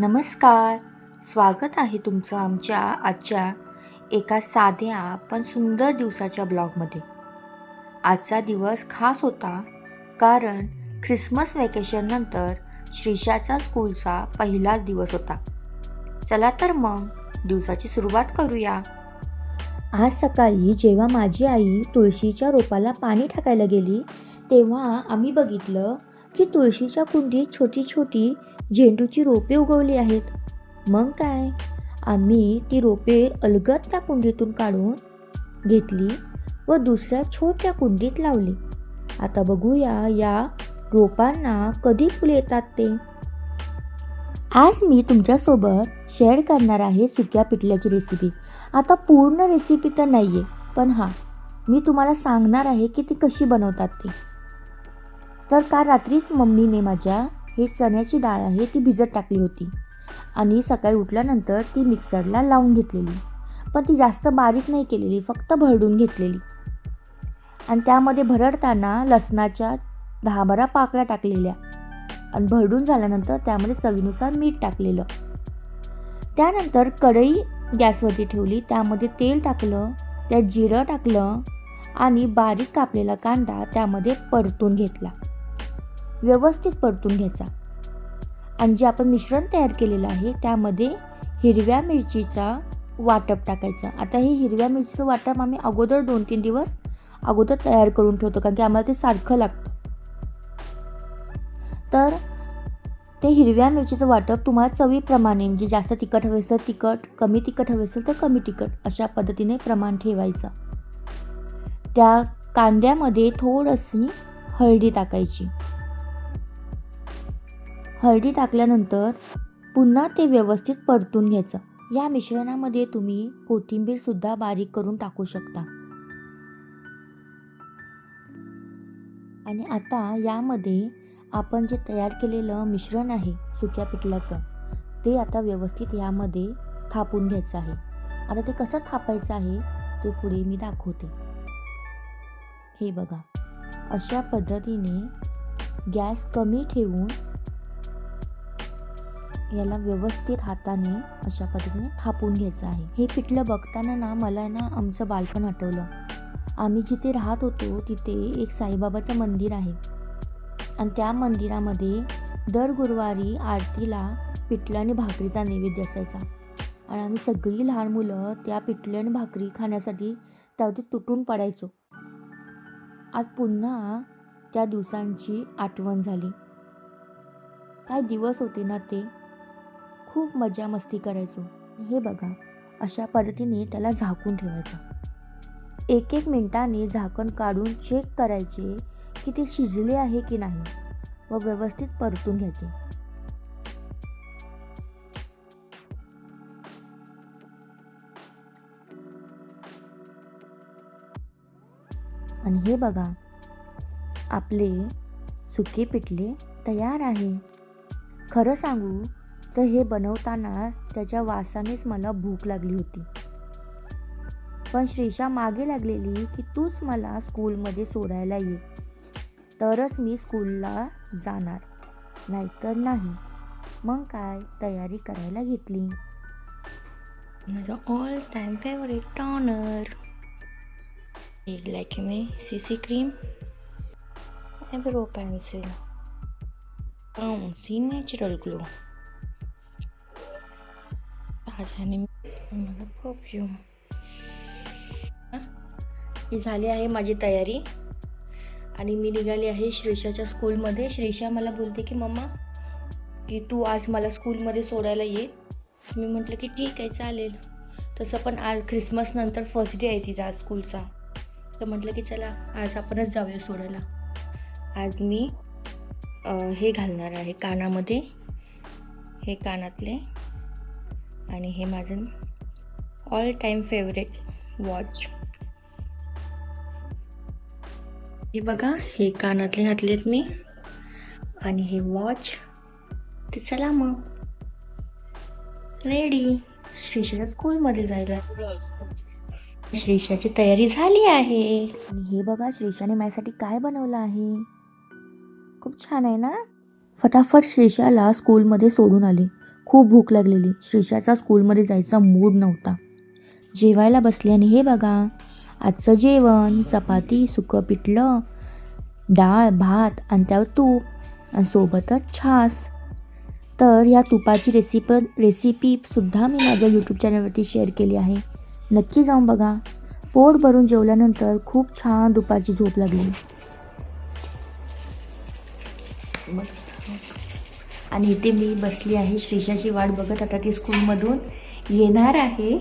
नमस्कार. स्वागत आहे तुमचं आमच्या आजच्या एका साध्या पण सुंदर दिवसाच्या ब्लॉगमध्ये. आजचा दिवस खास होता कारण ख्रिसमस व्हॅकेशननंतर श्रीषाचा स्कूलचा पहिलाच दिवस होता. चला तर मग दिवसाची सुरुवात करूया. आज सकाळी जेव्हा माझी आई तुळशीच्या रोपाला पाणी टाकायला गेली तेव्हा आम्ही बघितलं की तुळशीच्या कुंडीत छोटी छोटी झेंडूची रोपे उगवली आहेत. मग काय? आम्ही ती रोपे अलगद त्या कुंडीतून काढून घेतली व दुसऱ्या छोट्या कुंडीत लावली. आता बघूया या रोपांना कधी फुले येतात ते. आज मी तुमच्यासोबत शेअर करणार आहे सुक्या पिठल्याची रेसिपी आता पूर्ण रेसिपी तर नाही आहे पण हां मी तुम्हाला सांगणार आहे की ती कशी बनवतात ते. तर काल रात्रीच मम्मीने माझ्या हे चण्याची डाळ आहे ती भिजत टाकली होती. आणि सकाळी उठल्यानंतर ती मिक्सरला लावून घेतलेली. पण ती जास्त बारीक नाही केलेली फक्त भरडून घेतलेली. आणि त्यामध्ये भरडताना लसणाच्या दहा बारा पाकळ्या टाकलेल्या. आणि भरडून झाल्यानंतर त्यामध्ये चवीनुसार मीठ टाकलेलं. त्यानंतर कढई गॅसवरती ठेवली त्यामध्ये तेल टाकलं त्यात जिरं टाकलं आणि बारीक कापलेला कांदा त्यामध्ये परतून घेतला. व्यवस्थित परतून घ्यायचा. आणि जे आपण मिश्रण तयार केलेलं आहे त्यामध्ये हिरव्या मिरचीचा वाटप टाकायचा. आता हे हिरव्या मिरचीचं वाटप आम्ही अगोदर दोन तीन दिवस अगोदर तयार करून ठेवतो कारण की आम्हाला ते सारखं लागतं. तर ते हिरव्या मिरचीचं वाटप तुम्हाला चवीप्रमाणे म्हणजे जास्त तिखट हवे असेल तर तिखट कमी तिखट हवे असेल तर कमी तिखट अशा पद्धतीने प्रमाण ठेवायचं. त्या कांद्यामध्ये थोडीशी हळदी टाकायची. हळदी टाकल्यानंतर पुन्हा ते व्यवस्थित परतून घ्यायचं. या मिश्रणामध्ये तुम्ही कोथिंबीर सुद्धा बारीक करून टाकू शकता. आणि आता यामध्ये आपण जे तयार केलेलं मिश्रण आहे सुक्या पिठलाचं ते आता व्यवस्थित यामध्ये थापून घ्यायचं आहे. आता ते कसं थापायचं आहे ते पुढे मी दाखवते. हे बघा अशा पद्धतीने गॅस कमी ठेवून याला व्यवस्थित हाताने अशा पद्धतीने थापून घ्यायचं आहे. हे पिठलं बघताना ना मला ना आमचं बालपण आठवलं. आम्ही जिथे राहत होतो तिथे एक साईबाबाचं मंदिर आहे. आणि त्या मंदिरामध्ये दर गुरुवारी आरतीला पिठलं आणि भाकरीचा नैवेद्य असायचा. आणि आम्ही सगळी लहान मुलं त्या पिठलं आणि भाकरी खाण्यासाठी त्यावरती तुटून पडायचो. आज पुन्हा त्या दिवसांची आठवण झाली. काय दिवस होते ना ते? खूप मजा मस्ती करायचो. हे बघा अशा पद्धतीने त्याला झाकून ठेवायचं. एक एक मिनटाने झाकण काढून चेक करायचे की ते शिजले आहे की नाही व व्यवस्थित परतून घ्यायचे. आणि हे बघा आपले सुके पिठले तयार आहे. खरं सांगू तर हे बनवताना त्याच्या वासानेच मला भूक लागली होती. पण श्रीषा मागे लागलेली की तूच मला स्कूलमध्ये सोडायला ये. तरच मी स्कूलला जाणार. नाहीतर नाही. मग काय तयारी करायला घेतली? माझा ऑल टाईम फेवरेट टॉनर एक मी C C cream eyebrow pencil C natural glow माझ्याने मला परफ्यूम ही झाली आहे माझी तयारी. आणि मी निघाली आहे श्रेषाच्या स्कूलमध्ये श्रेषा मला बोलते की मम्मा की तू आज मला स्कूलमध्ये सोडायला ये. मी म्हटलं की ठीक आहे चालेल. तसं पण आज ख्रिसमस नंतर फर्स्ट डे आहे तिचा आज स्कूलचा तर म्हटलं की चला आज आपणच जाऊया सोडायला. आज मी हे घालणार आहे कानामध्ये. हे कानातले. आणि हे माझं ऑल टाईम फेवरेट वॉच हे बघा हे कानातले घातलेत मी. आणि हे वॉच ते चला मग. रेडी श्रीषाच्या स्कूलमध्ये जायला. श्रीषाची तयारी झाली आहे. आणि हे बघा श्रीषाने माझ्यासाठी काय बनवलं आहे. खूप छान आहे ना? फटाफट श्रीषाला स्कूलमध्ये सोडून आले. खूप भूक लागलेली. श्रीषाचा स्कूलमध्ये जायचा मूड नव्हता. जेवायला बसल्याने हे बघा आजचं जेवण चपाती सुकं पिठलं डाळ भात आणि त्यावर तूप आणि सोबतच छास. तर या तुपाची रेसिप रेसिपीसुद्धा मी माझ्या यूट्यूब चॅनलवरती शेअर केली आहे. नक्की जाऊन बघा. पोट भरून जेवल्यानंतर खूप छान दुपारची झोप लागली. आणि इथे मी बसली आहे. श्रीषाची वाट बघत आता ती स्कूलमधून येणार आहे.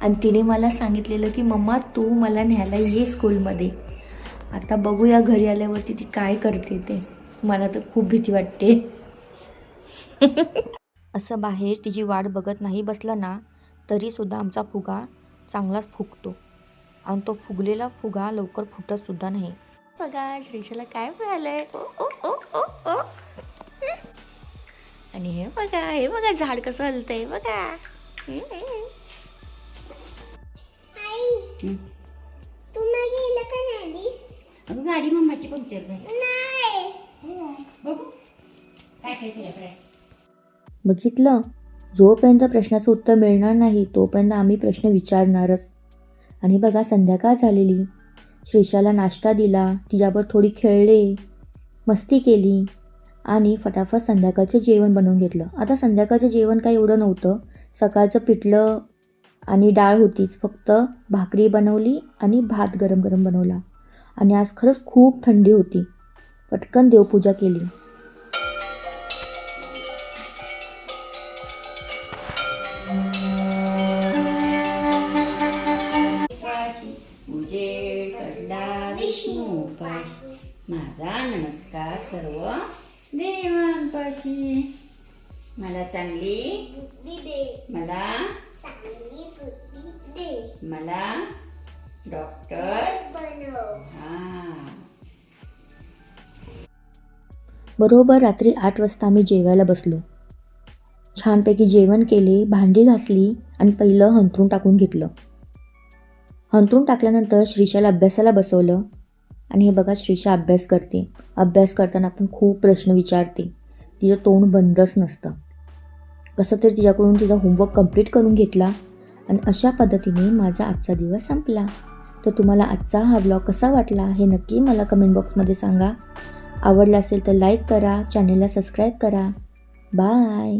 आणि तिने मला सांगितलेलं की मम्मा तू मला न्यायला ये स्कूलमध्ये. आता बघूया घरी आल्यावरती ती काय करते ते. मला तर खूप भीती वाटते. असं बाहेर तिची वाट बघत नाही बसला ना तरीसुद्धा आमचा फुगा चांगलाच फुगतो. आणि तो फुगलेला फुगा लवकर फुटत सुद्धा नाही. बघा श्रीषाला काय मिळालंय? ओ ओ ओ ओ ओ. आणि हे बघा हे बघा झाड कसं हलतंय बघा. अगं गाडी मम्माची पंक्चर झाली. नाही. बघू. काय काय तुझ्याकडे बघितलं? जोपर्यंत प्रश्नाचं उत्तर मिळणार नाही तोपर्यंत आम्ही प्रश्न विचारणारच. आणि बघा संध्याकाळ झालेली. श्रीषाला नाश्ता दिला तिच्यावर थोडी खेळले मस्ती केली. आणि फटाफट संध्याकाळचं जेवण बनवून घेतलं. आता संध्याकाळचं जेवण काही एवढं नव्हतं. सकाळचं पिठलं आणि डाळ होतीच. फक्त भाकरी बनवली आणि भात गरम गरम बनवला. आणि आज खरंच खूप थंडी होती. पटकन देवपूजा केली. माझा नमस्कार सर्व. देवांपाशी मला चांगली बुद्धी दे. मला चांगली बुद्धी दे. मला डॉक्टर बनव. हा. बरोबर रात्री आठ वाजता आम्ही जेवायला बसलो. छानपैकी जेवण केले भांडी घासली आणि पहिलं हंतरून टाकून घेतलं. हंतरून टाकल्यानंतर श्रीषाला अभ्यासाला बसवलं. आणि हे बघा श्रीषा अभ्यास करते. अभ्यास करताना पण खूप प्रश्न विचारते. तिचं तोंड बंदच नसतं. कसं तरी तिच्याकडून तिचा होमवर्क कंप्लीट करून घेतला आणि अशा पद्धतीने माझा आजचा दिवस संपला. तर तुम्हाला आजचा हा ब्लॉग कसा वाटला हे नक्की मला कमेंट बॉक्समध्ये सांगा. आवडला असेल तर लाईक करा चॅनलला सबस्क्राईब करा. बाय